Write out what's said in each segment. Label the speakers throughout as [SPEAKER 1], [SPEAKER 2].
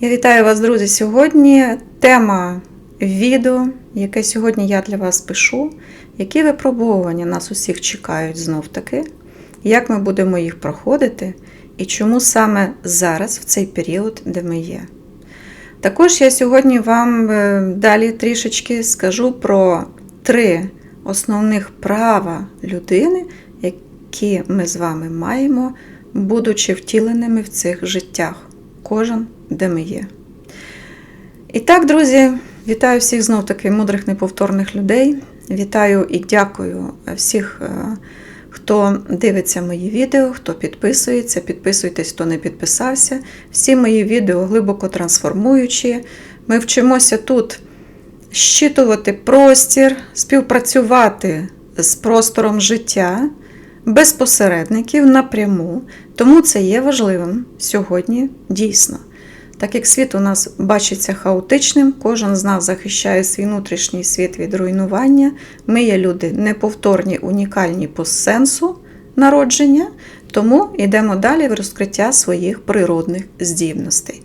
[SPEAKER 1] Я вітаю вас, друзі. Сьогодні тема відео, яке сьогодні я для вас пишу, які випробовування нас усіх чекають знов таки, як ми будемо їх проходити і чому саме зараз, в цей період, де ми є. Також я сьогодні вам е, далі трішечки скажу про три основних права людини, які ми з вами маємо, будучи втіленими в цих життях, кожен де ми є. І так, друзі, вітаю всіх знов таки мудрих неповторних людей. Вітаю і дякую всіх, е, хто дивиться мої відео, хто підписується. Підписуйтесь, хто не підписався. Всі мої відео глибоко трансформуючі. Ми вчимося тут щитувати простір, співпрацювати з простором життя без посередників напряму. Тому це є важливим сьогодні дійсно. Так як світ у нас бачиться хаотичним, кожен з нас захищає свій внутрішній світ від руйнування. Ми є люди неповторні, унікальні по сенсу народження, тому йдемо далі в розкриття своїх природних здібностей.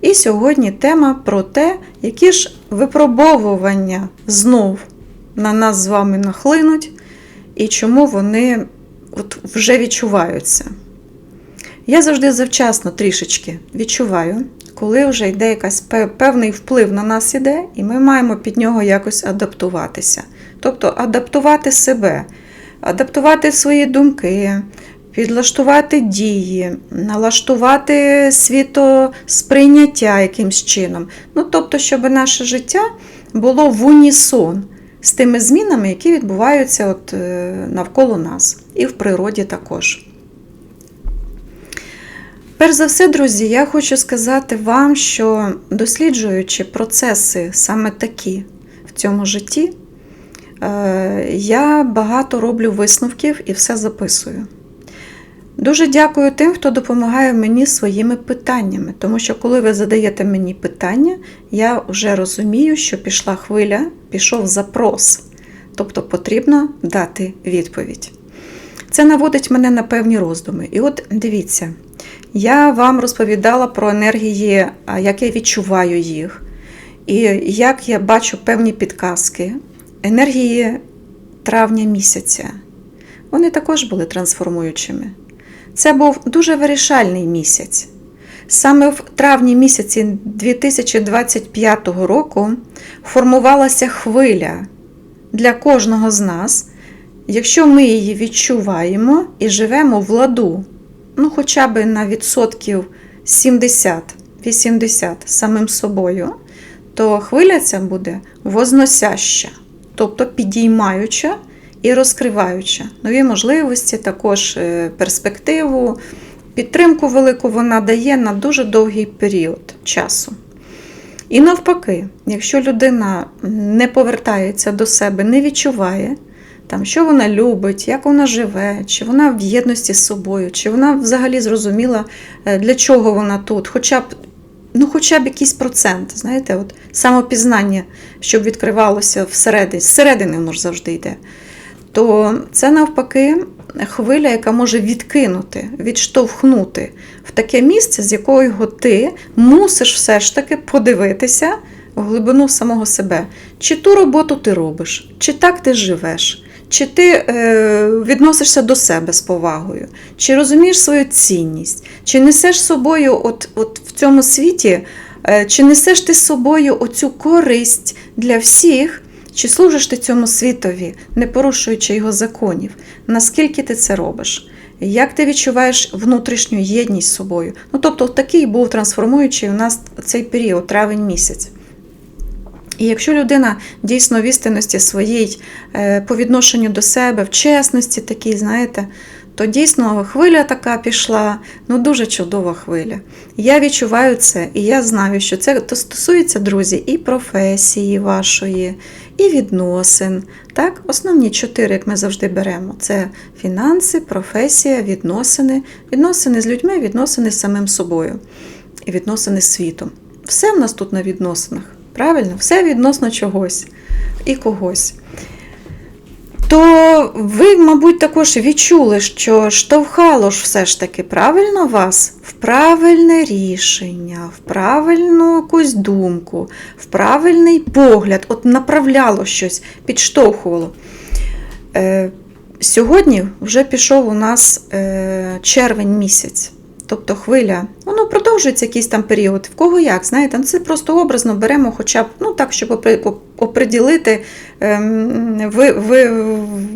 [SPEAKER 1] І сьогодні тема про те, які ж випробовування знов на нас з вами нахлинуть, і чому вони от вже відчуваються. Я завжди завчасно трішечки відчуваю, коли вже йде якась певний вплив на нас іде, і ми маємо під нього якось адаптуватися. Тобто адаптувати себе, адаптувати свої думки, підлаштувати дії, налаштувати світосприйняття якимсь чином. Ну, тобто, щоб наше життя було в унісон з тими змінами, які відбуваються от е, навколо нас, і в природі також. Перш за все, друзі, я хочу сказати вам, що досліджуючи процеси саме такі в цьому житті, е, я багато роблю висновків і все записую. Дуже дякую тим, хто допомагає мені своїми питаннями, тому що, коли ви задаєте мені питання, я вже розумію, що пішла хвиля, пішов запрос, тобто потрібно дати відповідь. Це наводить мене на певні роздуми. І от дивіться, я вам розповідала про енергії, як я відчуваю їх, і як я бачу певні підказки, енергії травня місяця. Вони також були трансформуючими. Це був дуже вирішальний місяць. Саме в травні місяці 2025 року формувалася хвиля для кожного з нас, якщо ми її відчуваємо і живемо в ладу, ну хоча б на відсотків 70-80 самим собою, то хвиля ця буде возносяща, тобто підіймаюча і розкриваюча нові можливості, також е, перспективу, підтримку велику вона дає на дуже довгий період часу. І навпаки, якщо людина не повертається до себе, не відчуває, там, що вона любить, як вона живе, чи вона в єдності з собою, чи вона взагалі зрозуміла, е, для чого вона тут, хоча б ну, хоча б якийсь процент, знаєте, от самопізнання, щоб відкривалося всередині, зсередини воно ж завжди йде то це навпаки хвиля, яка може відкинути, відштовхнути в таке місце, з якого ти мусиш все ж таки подивитися в глибину самого себе. Чи ту роботу ти робиш, чи так ти живеш, чи ти е, відносишся до себе з повагою, чи розумієш свою цінність, чи несеш собою от, от в цьому світі, е, чи несеш ти з собою оцю користь для всіх. Чи служиш ти цьому світові, не порушуючи його законів? Наскільки ти це робиш? Як ти відчуваєш внутрішню єдність з собою? Ну, тобто, такий був трансформуючий у нас цей період, травень місяць. І якщо людина дійсно в істинності своїй е, по відношенню до себе, в чесності такій, знаєте, то дійсно хвиля така пішла, ну дуже чудова хвиля. Я відчуваю це, і я знаю, що це стосується, друзі, і професії вашої, і відносин. Так? Основні чотири, як ми завжди беремо: це фінанси, професія, відносини, відносини з людьми, відносини з самим собою і відносини з світом. Все в нас тут на відносинах. Правильно? Все відносно чогось і когось. то ви, мабуть, також відчули, що штовхало ж все ж таки правильно вас в правильне рішення, в правильну якусь думку, в правильний погляд, от направляло щось, підштовхувало. Е, Сьогодні вже пішов у нас е, червень місяць. Тобто хвиля, воно продовжується якийсь там період. В кого як, знаєте, ну, це просто образно беремо, хоча б ну так, щоб оприділити, ем, ви, ви,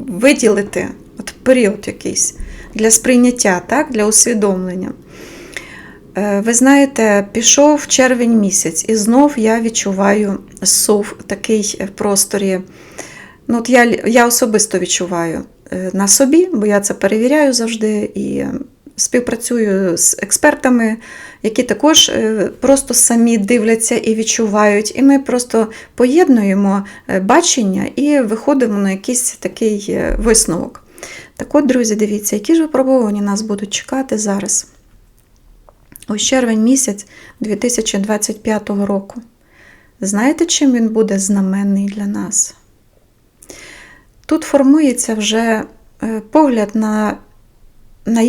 [SPEAKER 1] виділити от період якийсь для сприйняття, так, для усвідомлення. Е, Ви знаєте, пішов червень місяць, і знов я відчуваю сув такий в просторі. Ну, от я, я особисто відчуваю е, на собі, бо я це перевіряю завжди і співпрацюю з експертами, які також е, просто самі дивляться і відчувають. І ми просто поєднуємо е, бачення і виходимо на якийсь такий е, висновок. Так от, друзі, дивіться, які ж випробування нас будуть чекати зараз. Ось червень місяць 2025 року. Знаєте, чим він буде знаменний для нас? Тут формується вже погляд на, на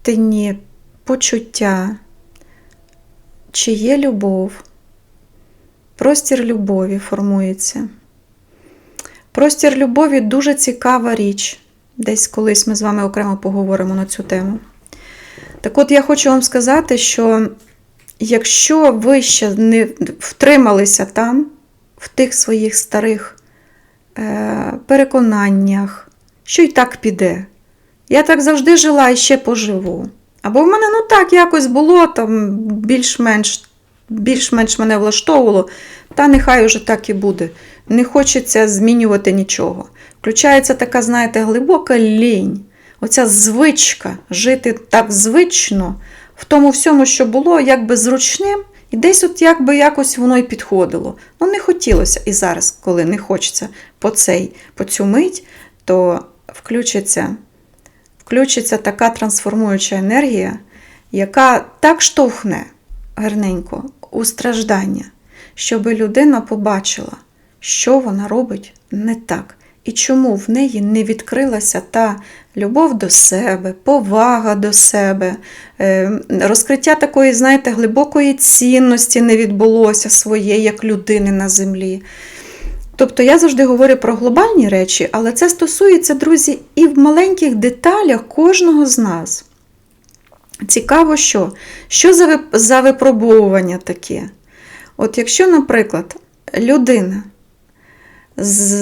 [SPEAKER 1] істинні почуття, чи є любов. Простір любові формується. Простір любові дуже цікава річ. Десь колись ми з вами окремо поговоримо на цю тему. Так от я хочу вам сказати, що якщо ви ще не втрималися там, в тих своїх старих е, переконаннях, що й так піде. Я так завжди жила і ще поживу. Або в мене ну так якось було, там більш-менш більш-менш мене влаштовувало, та нехай уже так і буде. Не хочеться змінювати нічого. Включається така, знаєте, глибока лінь, оця звичка жити так звично, в тому всьому, що було, якби зручним, і десь от якби якось воно й підходило. Ну, не хотілося. І зараз, коли не хочеться по цей, по цю мить, то включиться, включиться така трансформуюча енергія, яка так штовхне гарненько у страждання, щоб людина побачила, що вона робить не так. І чому в неї не відкрилася та любов до себе, повага до себе, е, розкриття такої, знаєте, глибокої цінності не відбулося своєї як людини на землі. Тобто я завжди говорю про глобальні речі, але це стосується, друзі, і в маленьких деталях кожного з нас. Цікаво, що? Що за, за випробовування таке? От якщо, наприклад, людина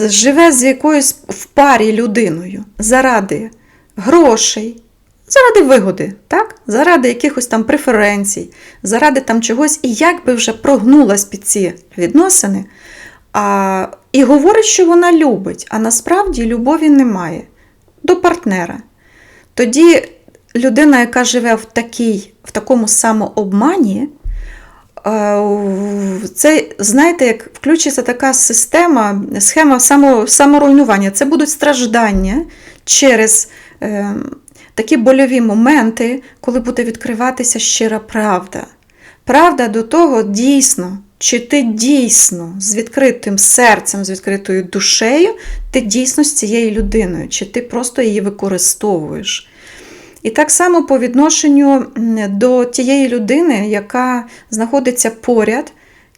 [SPEAKER 1] живе з якоюсь в парі людиною заради грошей, заради вигоди, так? заради якихось там преференцій, заради там чогось, і як би вже прогнулась під ці відносини, а, і говорить, що вона любить, а насправді любові немає до партнера. Тоді людина, яка живе в, такій, в такому самообмані, е, це, знаєте, як включиться така система, схема само, саморуйнування. Це будуть страждання через е, такі больові моменти, коли буде відкриватися щира правда. Правда до того дійсно, чи ти дійсно з відкритим серцем, з відкритою душею, ти дійсно з цією людиною, чи ти просто її використовуєш. І так само по відношенню до тієї людини, яка знаходиться поряд,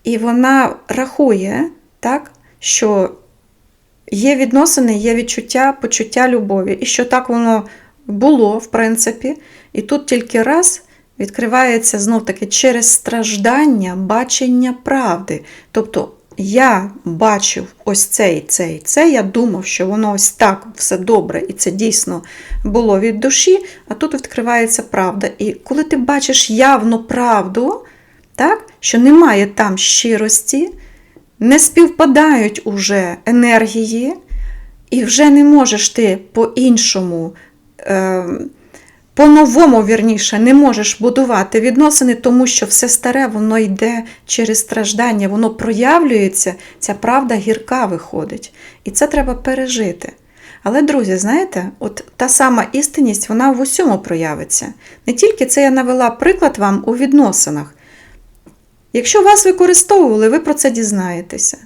[SPEAKER 1] і вона рахує, так, що є відносини, є відчуття, почуття любові, і що так воно було, в принципі, і тут тільки раз відкривається знов таки через страждання бачення правди. Тобто я бачив ось це і це і це, я думав, що воно ось так все добре, і це дійсно було від душі, а тут відкривається правда. І коли ти бачиш явно правду, так, що немає там щирості, не співпадають уже енергії, і вже не можеш ти по-іншому. Е- по-новому, вірніше, не можеш будувати відносини, тому що все старе, воно йде через страждання, воно проявлюється, ця правда гірка виходить. І це треба пережити. Але, друзі, знаєте, от та сама істинність, вона в усьому проявиться. Не тільки це я навела приклад вам у відносинах. Якщо вас використовували, ви про це дізнаєтеся.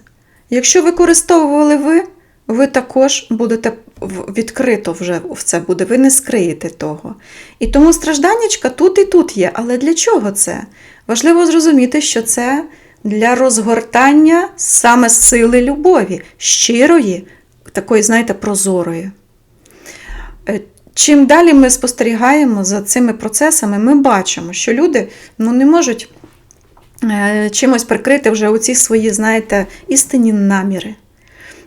[SPEAKER 1] Якщо використовували ви, ви також будете відкрито вже в це буде, ви не скриєте того. І тому стражданнячка тут і тут є. Але для чого це? Важливо зрозуміти, що це для розгортання саме сили любові, щирої, такої, знаєте, прозорої. Е, Чим далі ми спостерігаємо за цими процесами, ми бачимо, що люди ну, не можуть е, чимось прикрити вже оці свої, знаєте, істинні наміри.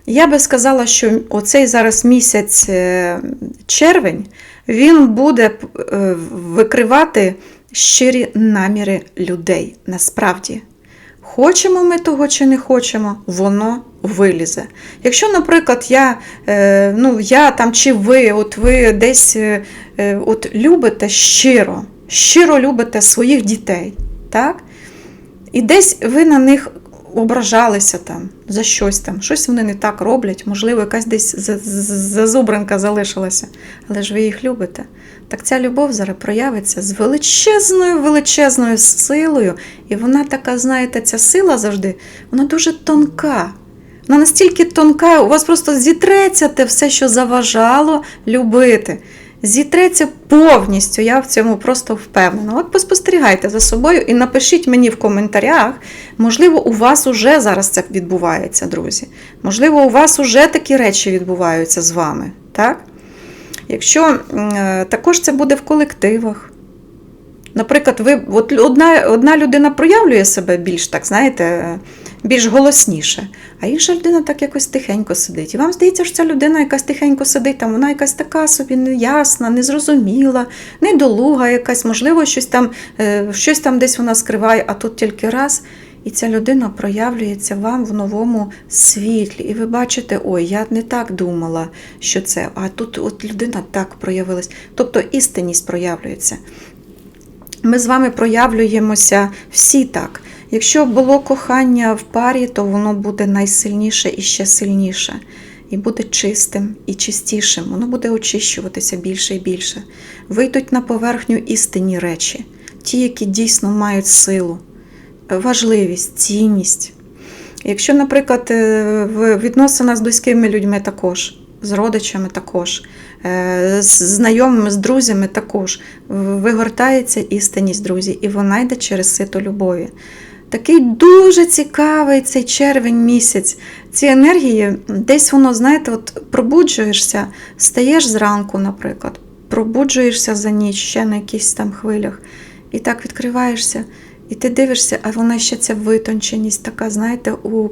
[SPEAKER 1] Я би сказала, що оцей зараз місяць е, червень він буде е, викривати щирі наміри людей насправді. Хочемо ми того чи не хочемо, воно вилізе. Якщо, наприклад, я, е, ну, я там чи ви, от ви десь от любите щиро, щиро любите своїх дітей, так? І десь ви на них ображалися там за щось там, щось вони не так роблять, можливо, якась десь за- за- зазубринка залишилася, але ж ви їх любите. Так ця любов зараз проявиться з величезною, величезною силою. І вона така, знаєте, ця сила завжди, вона дуже тонка. Вона настільки тонка, у вас просто зітреться те все, що заважало любити. Зітреться повністю, я в цьому просто впевнена. От поспостерігайте за собою і напишіть мені в коментарях, можливо, у вас уже зараз це відбувається, друзі. Можливо, у вас уже такі речі відбуваються з вами. Так? Якщо е, також це буде в колективах. Наприклад, ви, от одна, одна людина проявлює себе більш так, знаєте, більш голосніше, а інша людина так якось тихенько сидить. І вам здається, що ця людина якась тихенько сидить, там вона якась така собі неясна, незрозуміла, недолуга якась, можливо, щось там, е, щось там десь вона скриває, а тут тільки раз. І ця людина проявлюється вам в новому світлі. І ви бачите, ой, я не так думала, що це, а тут от людина так проявилась. Тобто істинність проявлюється. Ми з вами проявлюємося всі так. Якщо було кохання в парі, то воно буде найсильніше і ще сильніше. І буде чистим і чистішим. Воно буде очищуватися більше і більше. Вийдуть на поверхню істинні речі, ті, які дійсно мають силу, важливість, цінність. Якщо, наприклад, е, в відносинах з близькими людьми також, з родичами також, знайомими, з друзями також вигортається істинність, друзі, і вона йде через сито любові. Такий дуже цікавий цей червень місяць. Ці енергії, десь воно, знаєте, от пробуджуєшся, стаєш зранку, наприклад, пробуджуєшся за ніч ще на якихось там хвилях, і так відкриваєшся. І ти дивишся, а вона ще ця витонченість така, знаєте, у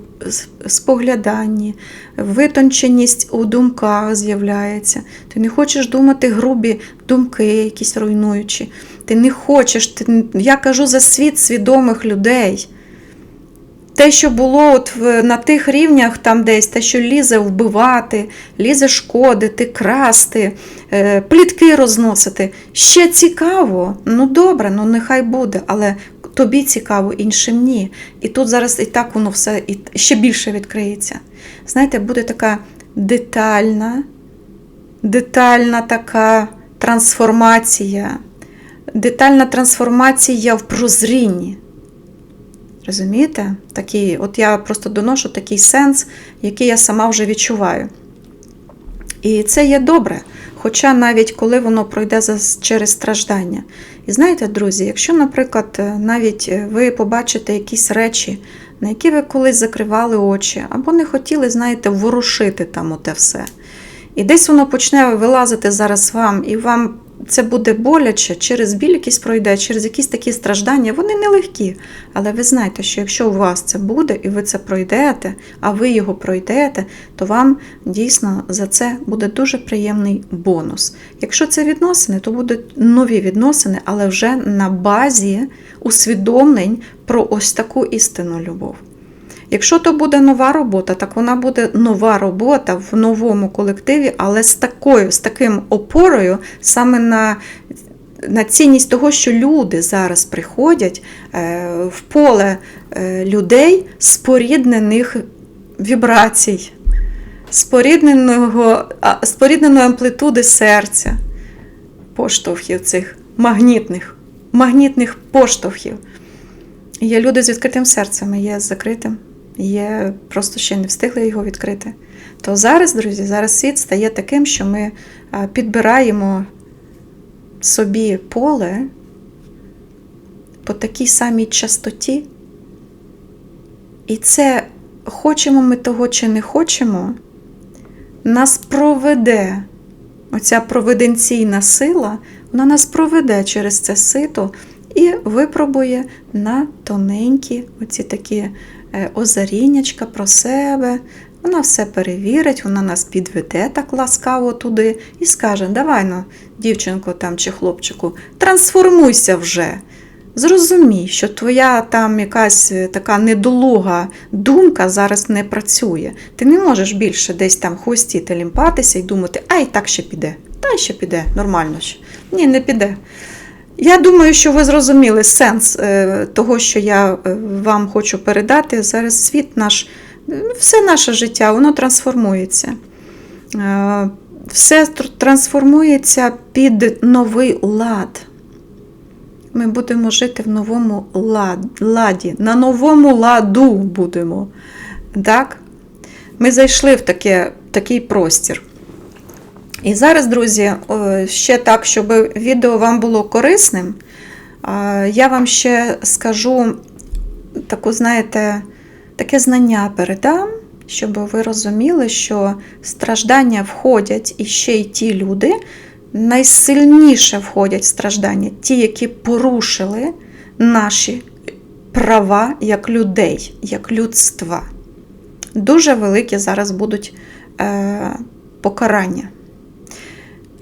[SPEAKER 1] спогляданні, витонченість у думках з'являється. Ти не хочеш думати грубі думки, якісь руйнуючі. Ти не хочеш, ти, я кажу за світ свідомих людей. Те, що було от на тих рівнях, там десь, те, що лізе вбивати, лізе шкодити, красти, е, плітки розносити. Ще цікаво. Ну добре, ну нехай буде, але тобі цікаво, іншим ні. І тут зараз і так воно все і ще більше відкриється. Знаєте, буде така детальна, детальна така трансформація, детальна трансформація в прозрінні. Розумієте? Такий, от я просто доношу такий сенс, який я сама вже відчуваю. І це є добре. Хоча навіть коли воно пройде через страждання. І знаєте, друзі, якщо, наприклад, е, навіть е, ви побачите якісь речі, на які ви колись закривали очі, або не хотіли, знаєте, ворушити там оте все. І десь воно почне вилазити зараз вам, і вам це буде боляче, через біль якийсь пройде, через якісь такі страждання. Вони нелегкі. Але ви знаєте, що якщо у вас це буде і ви це пройдете, а ви його пройдете, то вам дійсно за це буде дуже приємний бонус. Якщо це відносини, то будуть нові відносини, але вже на базі усвідомлень про ось таку істинну любов. Якщо то буде нова робота, так вона буде нова робота в новому колективі, але з такою, з таким опорою саме на, на цінність того, що люди зараз приходять е, в поле е, людей споріднених вібрацій, спорідненого, спорідненої амплитуди серця, поштовхів цих магнітних, магнітних поштовхів. Є люди з відкритим серцем, є з закритим. Є, просто ще не встигли його відкрити. То зараз, друзі, зараз світ стає таким, що ми підбираємо собі поле по такій самій частоті. І це, хочемо ми того чи не хочемо, нас проведе. Оця провиденційна сила, вона нас проведе через це сито і випробує на тоненькі оці такі е, озаріннячка про себе. Вона все перевірить, вона нас підведе так ласкаво туди і скаже: Давай ну, дівчинко там чи хлопчику, трансформуйся вже. Зрозумій, що твоя там якась е, така недолуга думка зараз не працює. Ти не можеш більше десь там хвостіти, лімпатися і думати, ай, так ще піде, та ще піде, нормально ще. Ні, не піде. Я думаю, що ви зрозуміли сенс е, того, що я е, вам хочу передати. Зараз світ наш, е, все наше життя, воно трансформується. Все трансформується під новий лад. Ми будемо жити в новому ладі, на новому ладу будемо. Так? Ми зайшли в таке, такий простір. І зараз, друзі, ще так, щоб відео вам було корисним, я вам ще скажу таку, знаєте, таке знання передам, щоб ви розуміли, що страждання входять і ще й ті люди, найсильніше входять в страждання, ті, які порушили наші права як людей, як людства. Дуже великі зараз будуть е, покарання.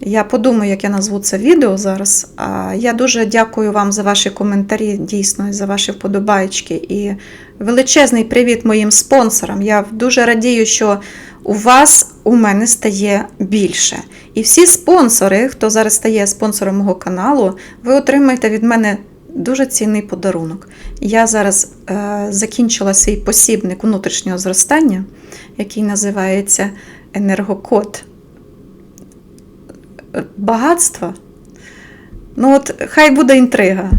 [SPEAKER 1] Я подумаю, як я назву це відео зараз. Я дуже дякую вам за ваші коментарі, дійсно, за ваші вподобайки. І величезний привіт моїм спонсорам. Я дуже радію, що у вас у мене стає більше. І всі спонсори, хто зараз стає спонсором мого каналу, ви отримаєте від мене дуже цінний подарунок. Я зараз е, закінчила свій посібник внутрішнього зростання, який називається Енергокод багатства. Ну, от хай буде інтрига.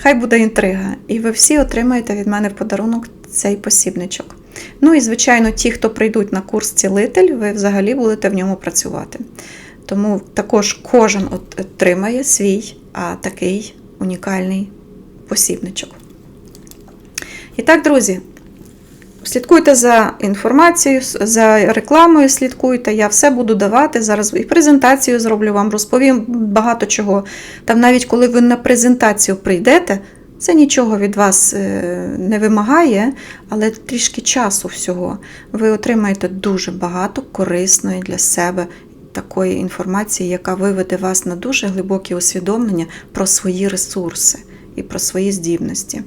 [SPEAKER 1] Хай буде інтрига. І ви всі отримаєте від мене в подарунок цей посібничок. Ну і, звичайно, ті, хто прийдуть на курс цілитель, ви взагалі будете в ньому працювати. Тому також кожен отримає свій а, такий унікальний посібничок. І так, друзі, Слідкуйте за інформацією, за рекламою слідкуйте. Я все буду давати. Зараз і презентацію зроблю вам, розповім багато чого. Там навіть коли ви на презентацію прийдете, це нічого від вас е, не вимагає, але трішки часу всього. Ви отримаєте дуже багато корисної для себе такої інформації, яка виведе вас на дуже глибокі усвідомлення про свої ресурси і про свої здібності.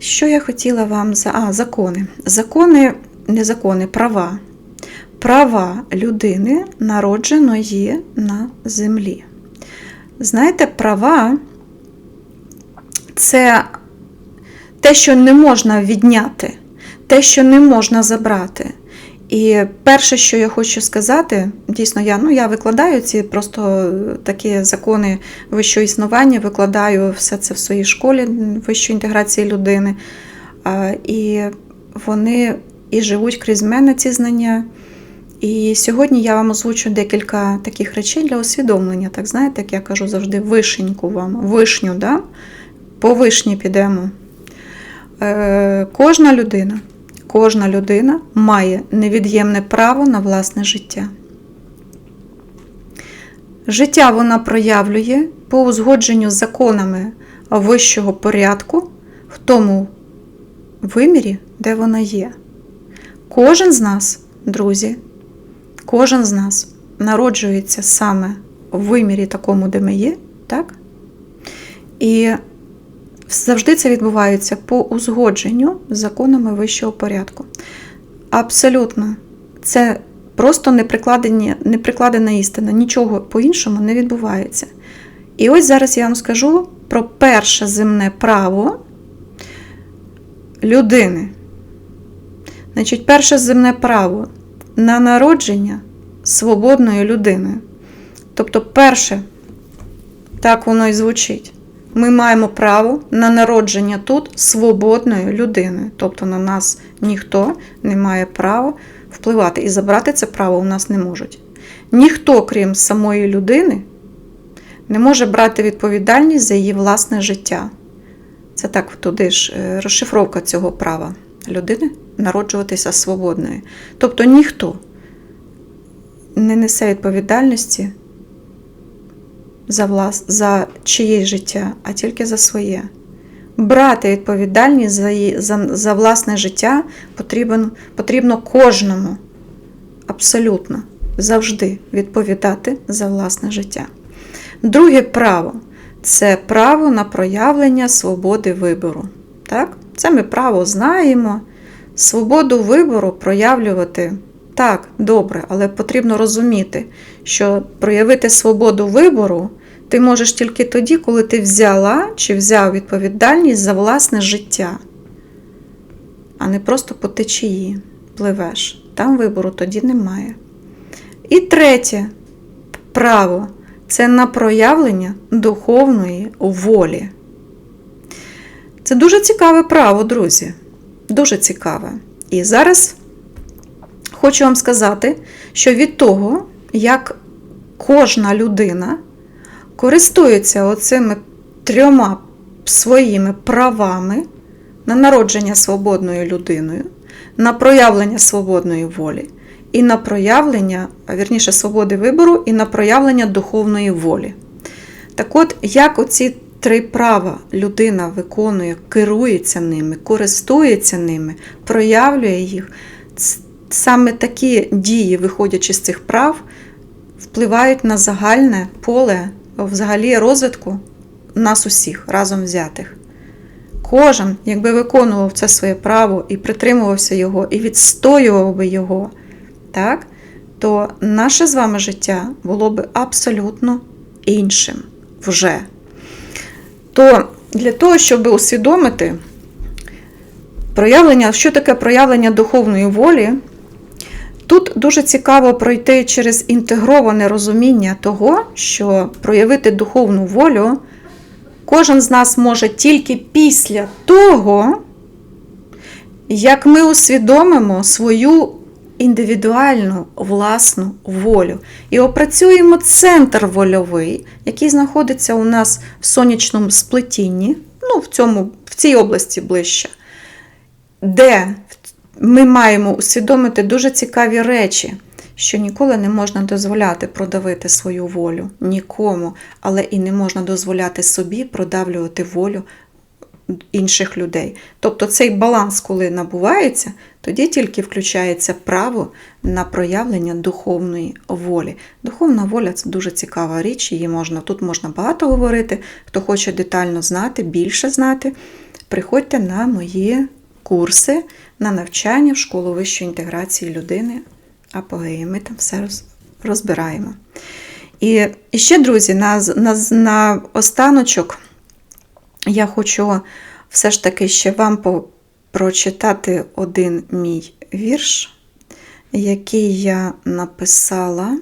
[SPEAKER 1] Що я хотіла вам за. А, закони. Закони, не закони, права. Права людини, народженої на землі. Знаєте, права це те, що не можна відняти, те, що не можна забрати. І перше, що я хочу сказати, дійсно, я ну, я викладаю ці просто такі закони вищого існування, викладаю все це в своїй школі вищої інтеграції людини. І вони і живуть крізь мене ці знання. І сьогодні я вам озвучу декілька таких речей для усвідомлення. Так знаєте, як я кажу завжди, вишеньку вам, вишню, да? по вишні підемо. Е, Кожна людина. Кожна людина має невід'ємне право на власне життя. Життя вона проявлює по узгодженню з законами вищого порядку в тому вимірі, де вона є. Кожен з нас, друзі, кожен з нас народжується саме в вимірі такому, де ми є, так? І завжди це відбувається по узгодженню з законами вищого порядку. Абсолютно, це просто неприкладена істина, нічого по-іншому не відбувається. І ось зараз я вам скажу про перше земне право людини. Значить, перше земне право на народження свободною людиною. Тобто, перше, так воно і звучить ми маємо право на народження тут свободною людиною. Тобто на нас ніхто не має права впливати. І забрати це право у нас не можуть. Ніхто, крім самої людини, не може брати відповідальність за її власне життя. Це так туди ж е, розшифровка цього права людини народжуватися свободною. Тобто ніхто не несе відповідальності за, влас... за чиєсь життя, а тільки за своє. Брати відповідальність за, за... за власне життя потрібно, потрібно кожному. Абсолютно завжди відповідати за власне життя. Друге право це право на проявлення свободи вибору. Так? Це ми право знаємо. Свободу вибору проявлювати так, добре, але потрібно розуміти, що проявити свободу вибору ти можеш тільки тоді, коли ти взяла чи взяв відповідальність за власне життя, а не просто по течії пливеш. Там вибору тоді немає. І третє право це на проявлення духовної волі. Це дуже цікаве право, друзі. Дуже цікаве. І зараз хочу вам сказати, що від того, як кожна людина користується оцими трьома своїми правами на народження свободною людиною, на проявлення свободної волі, і на проявлення, вірніше, свободи вибору, і на проявлення духовної волі. Так от, як оці три права людина виконує, керується ними, користується ними, проявлює їх, саме такі дії, виходячи з цих прав, впливають на загальне поле взагалі розвитку нас усіх разом взятих. Кожен, якби виконував це своє право і притримувався його, і відстоював би його, так, то наше з вами життя було б абсолютно іншим вже. То для того, щоб усвідомити проявлення, що таке проявлення духовної волі, тут дуже цікаво пройти через інтегроване розуміння того, що проявити духовну волю кожен з нас може тільки після того, як ми усвідомимо свою індивідуальну власну волю. І опрацюємо центр вольовий, який знаходиться у нас в сонячному сплетінні, ну, в, цьому, в цій області ближче, де ми маємо усвідомити дуже цікаві речі. Що ніколи не можна дозволяти продавити свою волю нікому, але і не можна дозволяти собі продавлювати волю інших людей. Тобто цей баланс, коли набувається, тоді тільки включається право на проявлення духовної волі. Духовна воля це дуже цікава річ, її можна, тут можна багато говорити. Хто хоче детально знати, більше знати, приходьте на мої курси на навчання в школу вищої інтеграції людини апогеї. Ми там все розбираємо. І, і ще, друзі, на, на, на останочок я хочу все ж таки ще вам прочитати один мій вірш, який я написала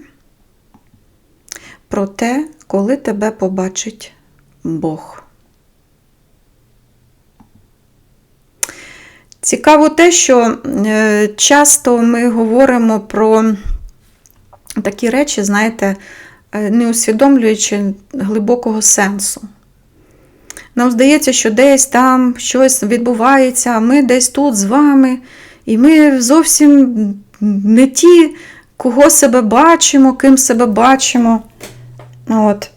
[SPEAKER 1] про те, коли тебе побачить Бог. Цікаво те, що е, часто ми говоримо про такі речі, знаєте, е, не усвідомлюючи глибокого сенсу. Нам здається, що десь там щось відбувається, а ми десь тут з вами, і ми зовсім не ті, кого себе бачимо, ким себе бачимо. От.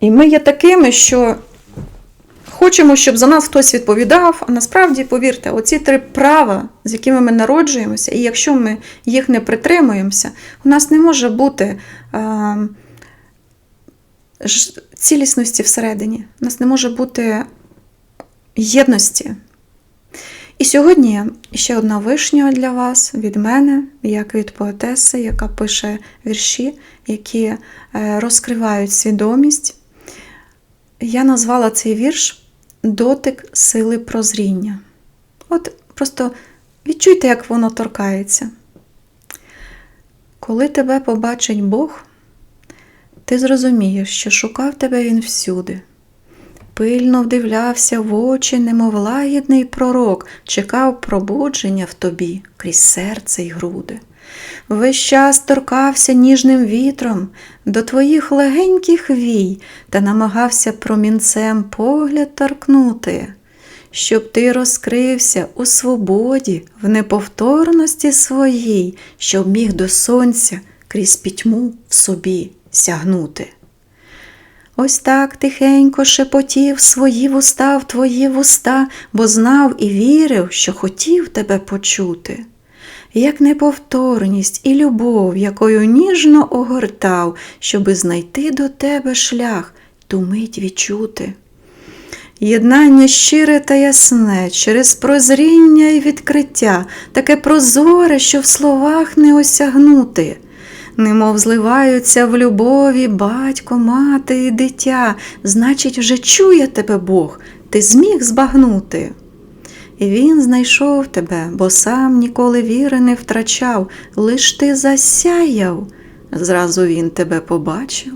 [SPEAKER 1] І ми є такими, що хочемо, щоб за нас хтось відповідав, а насправді, повірте, оці три права, з якими ми народжуємося, і якщо ми їх не притримуємося, у нас не може бути. А, цілісності всередині, у нас не може бути єдності. І сьогодні ще одна вишня для вас від мене, як від поетеси, яка пише вірші, які е, розкривають свідомість. Я назвала цей вірш Дотик сили прозріння. От просто відчуйте, як воно торкається. Коли тебе побачить Бог, ти зрозумієш, що шукав тебе він всюди. Пильно вдивлявся в очі, немов лагідний пророк, чекав пробудження в тобі крізь серце й груди. Весь час торкався ніжним вітром до твоїх легеньких вій та намагався промінцем погляд торкнути, щоб ти розкрився у свободі, в неповторності своїй, щоб міг до сонця крізь пітьму в собі сягнути. Ось так тихенько шепотів свої вуста в твої вуста, бо знав і вірив, що хотів тебе почути. Як неповторність і любов, якою ніжно огортав, щоби знайти до тебе шлях, ту мить відчути. Єднання щире та ясне, через прозріння і відкриття, таке прозоре, що в словах не осягнути немов зливаються в любові батько, мати і дитя, значить, вже чує тебе Бог, ти зміг збагнути. І він знайшов тебе, бо сам ніколи віри не втрачав, лиш ти засяяв, зразу він тебе побачив,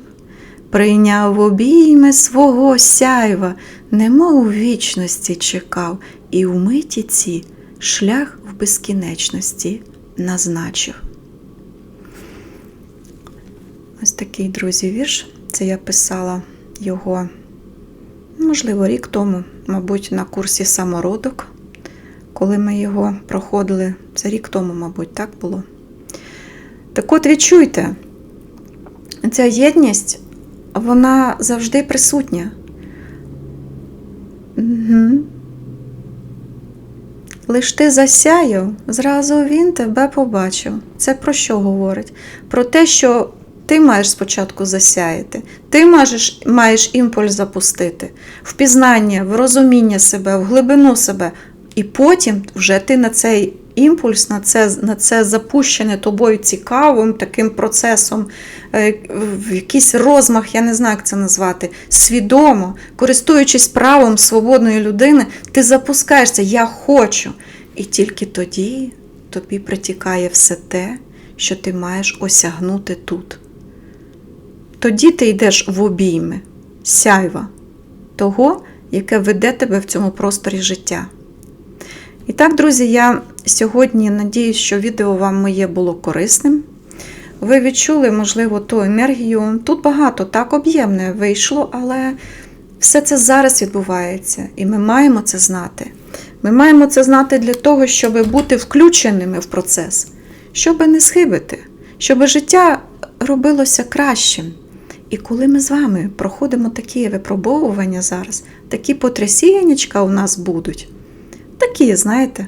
[SPEAKER 1] прийняв в обійми свого сяйва, немов у вічності чекав, і в миті ці шлях в безкінечності назначив. Ось такий, друзі, вірш. Це я писала його, можливо, рік тому, мабуть, на курсі самородок, коли ми його проходили. Це рік тому, мабуть, так було. Так от відчуйте, ця єдність, вона завжди присутня. Угу. Лиш ти засяяв, зразу він тебе побачив. Це про що говорить? Про те, що ти маєш спочатку засяяти, ти маєш, маєш імпульс запустити, впізнання, в розуміння себе, в глибину себе. І потім вже ти на цей імпульс, на це на це запущене тобою цікавим таким процесом, е, в якийсь розмах, я не знаю, як це назвати, свідомо, користуючись правом свободної людини, ти запускаєшся, я хочу. І тільки тоді тобі притікає все те, що ти маєш осягнути тут тоді ти йдеш в обійми, сяйва того, яке веде тебе в цьому просторі життя. І так, друзі, я сьогодні надіюсь, що відео вам моє було корисним. Ви відчули, можливо, ту енергію. Тут багато так об'ємне вийшло, але все це зараз відбувається, і ми маємо це знати. Ми маємо це знати для того, щоб бути включеними в процес, щоб не схибити, щоб життя робилося кращим. І коли ми з вами проходимо такі випробовування зараз, такі потрясіннячка у нас будуть, такі, знаєте,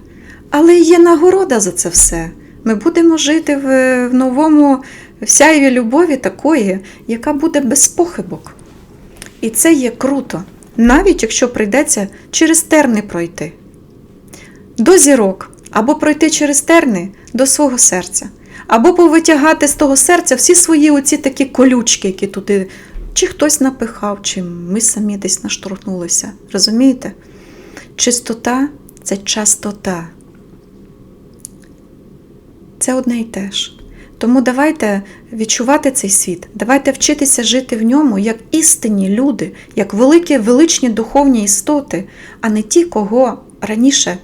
[SPEAKER 1] але є нагорода за це все. Ми будемо жити в, в новому всяєві любові такої, яка буде без похибок. І це є круто, навіть якщо прийдеться через терни пройти. До зірок або пройти через терни до свого серця або повитягати з того серця всі свої оці такі колючки, які туди чи хтось напихав, чи ми самі десь наштовхнулися. Розумієте? Чистота це частота. Це одне й те ж. Тому давайте відчувати цей світ, давайте вчитися жити в ньому як істинні люди, як великі величні духовні істоти, а не ті, кого раніше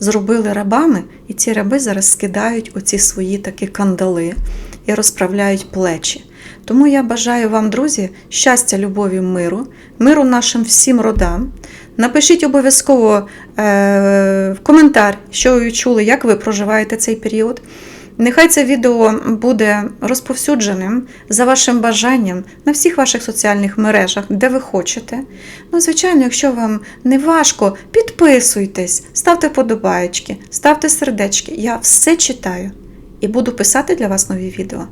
[SPEAKER 1] зробили рабами, і ці раби зараз скидають оці свої такі кандали і розправляють плечі. Тому я бажаю вам, друзі, щастя, любові, миру, миру нашим всім родам. Напишіть обов'язково е- в коментар, що ви чули, як ви проживаєте цей період. Нехай це відео буде розповсюдженим за вашим бажанням на всіх ваших соціальних мережах, де ви хочете. Ну, звичайно, якщо вам не важко, підписуйтесь, ставте подобаєчки, ставте сердечки. Я все читаю і буду писати для вас нові відео.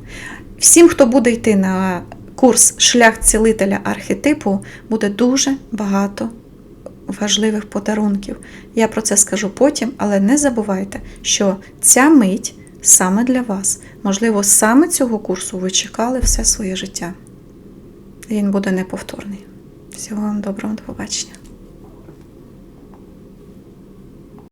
[SPEAKER 1] Всім, хто буде йти на курс Шлях цілителя архетипу, буде дуже багато. Важливих подарунків. Я про це скажу потім, але не забувайте, що ця мить саме для вас. Можливо, саме цього курсу ви чекали все своє життя. Він буде неповторний. Всього вам доброго, до побачення.